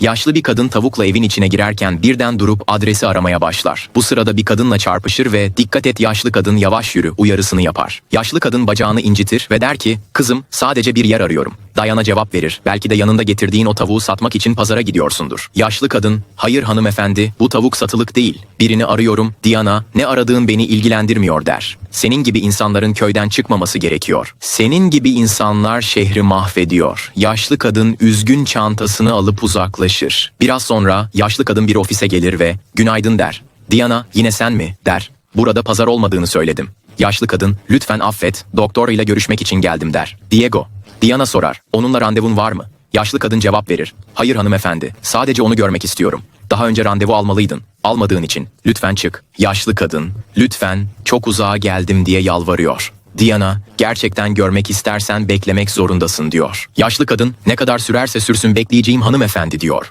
Yaşlı bir kadın tavukla evin içine girerken birden durup adresi aramaya başlar. Bu sırada bir kadınla çarpışır ve dikkat et yaşlı kadın yavaş yürü uyarısını yapar. Yaşlı kadın bacağını incitir ve der ki kızım sadece bir yer arıyorum. Dayana cevap verir. Belki de yanında getirdiğin o tavuğu satmak için pazara gidiyorsundur. Yaşlı kadın hayır hanımefendi bu tavuk satılık değil. Birini arıyorum Diana ne aradığın beni ilgilendirmiyor der. Senin gibi insanların köyden çıkmaması gerekiyor. Senin gibi insanlar şehri mahvediyor. Yaşlı kadın üzgün çantasını alıp uzaklaşır. Biraz sonra yaşlı kadın bir ofise gelir ve günaydın der. Diana yine sen mi der. Burada pazar olmadığını söyledim. Yaşlı kadın lütfen affet doktor ile görüşmek için geldim der. Diego. Diana sorar onunla randevun var mı? Yaşlı kadın cevap verir. Hayır hanımefendi sadece onu görmek istiyorum. Daha önce randevu almalıydın. Almadığın için lütfen çık. Yaşlı kadın lütfen çok uzağa geldim diye yalvarıyor. Diana, gerçekten görmek istersen beklemek zorundasın diyor. Yaşlı kadın, ne kadar sürerse sürsün bekleyeceğim hanımefendi diyor.